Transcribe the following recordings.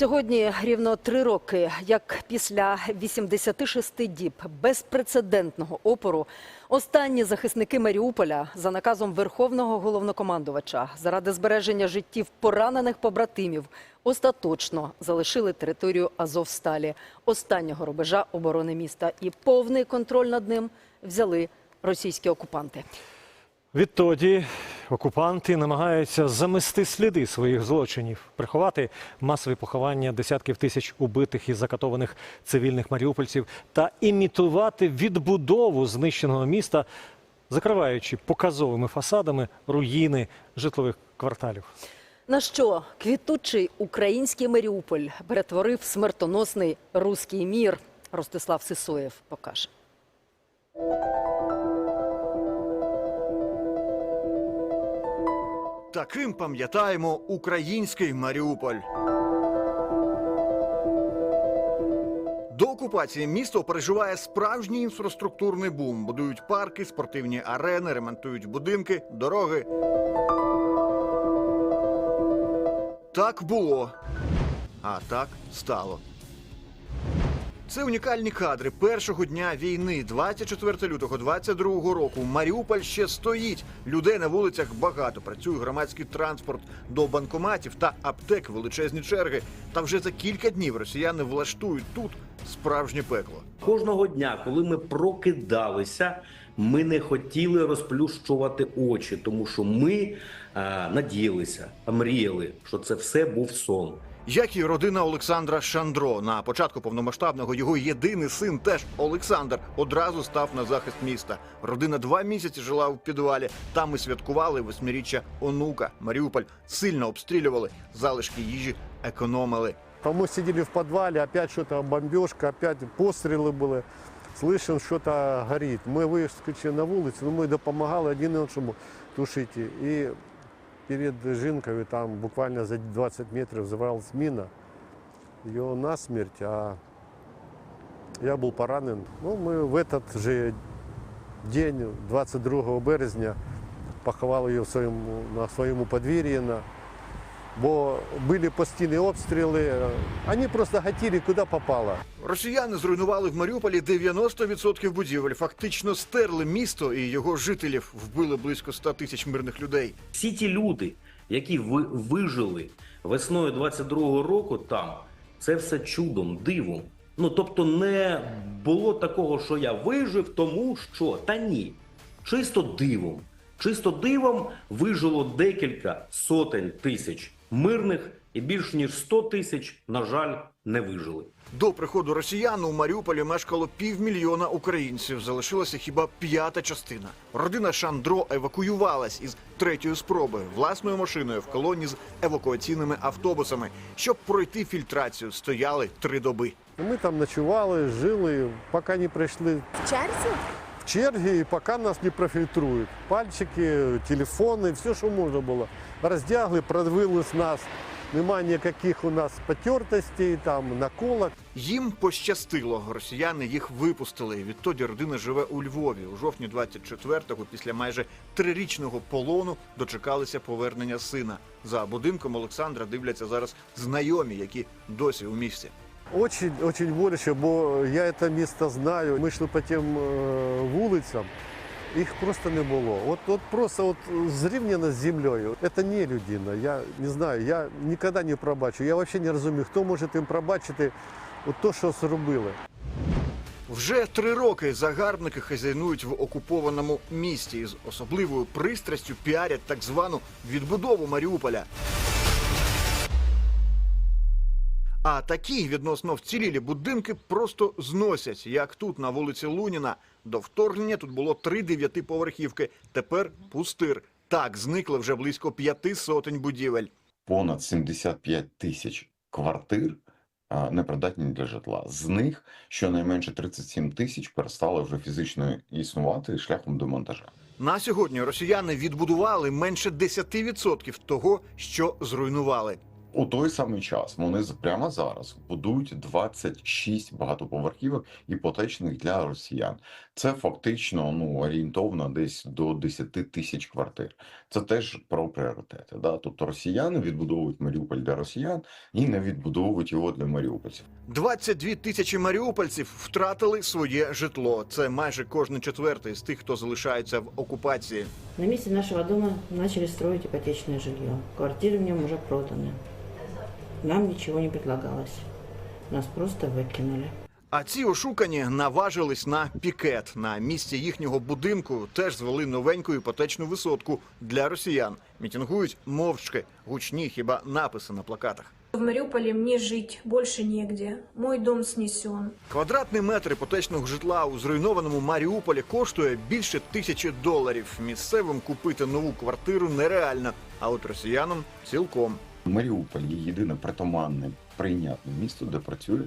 Сьогодні рівно три роки, як після 86 діб безпрецедентного опору, останні захисники Маріуполя за наказом Верховного головнокомандувача заради збереження життів поранених побратимів остаточно залишили територію Азовсталі, останнього рубежа оборони міста, і повний контроль над ним взяли російські окупанти. Відтоді окупанти намагаються замести сліди своїх злочинів, приховати масові поховання десятків тисяч убитих і закатованих цивільних маріупольців та імітувати відбудову знищеного міста, закриваючи показовими фасадами руїни житлових кварталів. На що квітучий український Маріуполь перетворив смертоносний руський мір, Ростислав Сисоєв покаже. Таким пам'ятаємо український Маріуполь. До окупації місто переживає справжній інфраструктурний бум. Будують парки, спортивні арени, ремонтують будинки, дороги. Так було. А так стало. Це унікальні кадри першого дня війни, 24 лютого 22 року. Маріуполь ще стоїть. Людей на вулицях багато. Працює громадський транспорт до банкоматів та аптек величезні черги. Та вже за кілька днів росіяни влаштують тут справжнє пекло. Кожного дня, коли ми прокидалися, ми не хотіли розплющувати очі, тому що ми е, надіялися, мріяли, що це все був сон. Як і родина Олександра Шандро на початку повномасштабного його єдиний син, теж Олександр, одразу став на захист міста. Родина два місяці жила в підвалі. Там і святкували восьмиріччя онука. Маріуполь сильно обстрілювали, залишки їжі економили. А мы сидели в подвале, опять что-то бомбежка, опять пострелы были. Слышим, что-то горит. Мы выскочили на улицу, но мы допомагали один іншому тушити. І перед жінкою там буквально за 20 метрів завалилась міна. Його насмерть, а я був поранен. Ну, ми в этот же день, 22 березня, поховали її в своєму, на своєму подвір'ї. Бо були постійні обстріли. Вони просто хотіли, куди попало. Росіяни зруйнували в Маріуполі 90% будівель, фактично стерли місто і його жителів, вбили близько 100 тисяч мирних людей. Всі ті люди, які вижили весною 22-го року там, це все чудом, дивом. Ну тобто не було такого, що я вижив, тому що та ні. Чисто дивом. Чисто дивом вижило декілька сотень тисяч мирних і більш ніж 100 тисяч, на жаль, не вижили. До приходу росіян у Маріуполі мешкало півмільйона українців. Залишилася хіба п'ята частина. Родина Шандро евакуювалась із третьої спроби власною машиною в колоні з евакуаційними автобусами. Щоб пройти фільтрацію, стояли три доби. Ми там ночували, жили, поки не прийшли В черзі? Черги, і поки нас не профільтрують. Пальчики, телефони, все, що можна було. Роздягли, продвинули з нас. Нема ніяких у нас потертостей, там наколок. Їм пощастило. Росіяни їх випустили. Відтоді родина живе у Львові. У жовтні 24-го, після майже трирічного полону, дочекалися повернення сина. За будинком Олександра дивляться зараз знайомі, які досі у місті. Очень, очень боляче, бо я це місто знаю. Ми йшли по тим е, вулицям, їх просто не було. От, от просто от зрівняно з землею. Це не людина. Я не знаю, я ніколи не пробачу. Я взагалі не розумію, хто може їм пробачити от то, що зробили. Вже три роки загарбники хазяйнують в окупованому місті з особливою пристрастю піарять так звану відбудову Маріуполя. А такі відносно вцілілі будинки просто зносять, як тут на вулиці Луніна. До вторгнення тут було три дев'ятиповерхівки. Тепер пустир. Так зникли вже близько п'яти сотень будівель. понад 75 тисяч квартир непридатні для житла. З них щонайменше 37 тисяч перестали вже фізично існувати шляхом демонтажа. На сьогодні росіяни відбудували менше 10% того, що зруйнували. У той самий час вони з- прямо зараз будують 26 багатоповерхівок іпотечних для росіян. Це фактично ну орієнтовно десь до 10 тисяч квартир. Це теж про пріоритети. Да? Тобто росіяни відбудовують Маріуполь для росіян і не відбудовують його для маріупольців. 22 тисячі маріупольців втратили своє житло. Це майже кожен четвертий з тих, хто залишається в окупації. На месте нашего дома начали строить ипотечное жилье. Квартиры в нем уже проданы. Нам ничего не предлагалось. Нас просто выкинули. А ці ошукані наважились на пікет. На місці їхнього будинку теж звели новеньку іпотечну висотку для росіян. Мітингують мовчки, гучні хіба написи на плакатах. В Мариуполе мне жить больше негде. Мой дом снесен. Квадратний метр іпотечного житла у зруйнованому Маріуполі коштує більше тисячі доларів. Місцевим купити нову квартиру нереально, а от росіянам цілком. Маріуполь є єдине притаманне прийнятне місто, де працює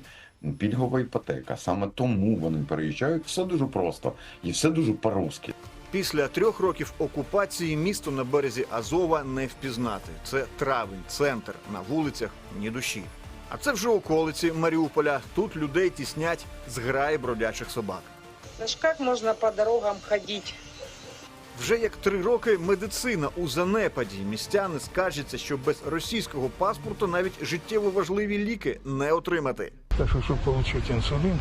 пільгова іпотека. Саме тому вони переїжджають. Все дуже просто і все дуже по-русски. Після трьох років окупації місто на березі Азова не впізнати. Це травень, центр, на вулицях ні душі. А це вже околиці Маріуполя. Тут людей тіснять зграї бродячих собак. Ну ж как можно по дорогам ходить? Вже як три роки медицина у занепаді. Містяни скаржаться, що без російського паспорту навіть життєво важливі ліки не отримати. Так что, чтобы получить инсулин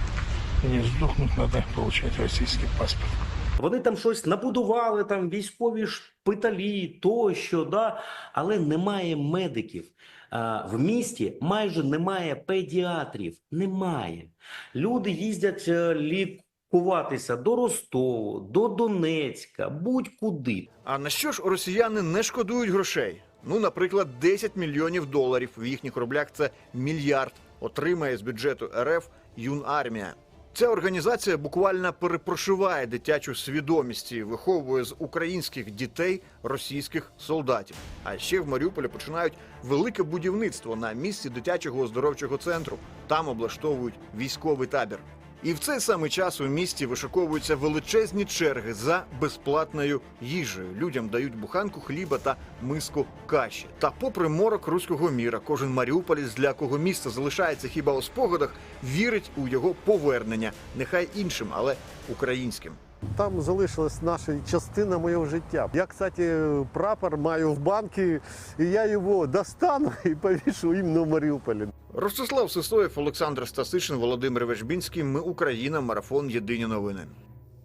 и не сдохнуть, надо получать российский паспорт. Вони там щось набудували, там військові шпиталі тощо, да? але немає медиків. В місті майже немає педіатрів. Немає. Люди їздять е, лікуватися до Ростову, до Донецька, будь-куди. А на що ж росіяни не шкодують грошей? Ну, наприклад, 10 мільйонів доларів в їхніх рублях це мільярд. Отримає з бюджету РФ юнармія. Ця організація буквально перепрошиває дитячу свідомість і виховує з українських дітей російських солдатів. А ще в Маріуполі починають велике будівництво на місці дитячого оздоровчого центру. Там облаштовують військовий табір. І в цей самий час у місті вишиковуються величезні черги за безплатною їжею. Людям дають буханку хліба та миску каші. Та попри морок руського міра, кожен маріуполець, для кого місто залишається хіба у спогадах, вірить у його повернення, нехай іншим, але українським. Там залишилась наша частина моєго життя. Я, кстати, прапор маю в банки, і я його достану і повішу іменно в Маріуполі. Ростислав Сисоєв, Олександр Стасишин, Володимир Вежбінський. Ми Україна. Марафон. Єдині новини.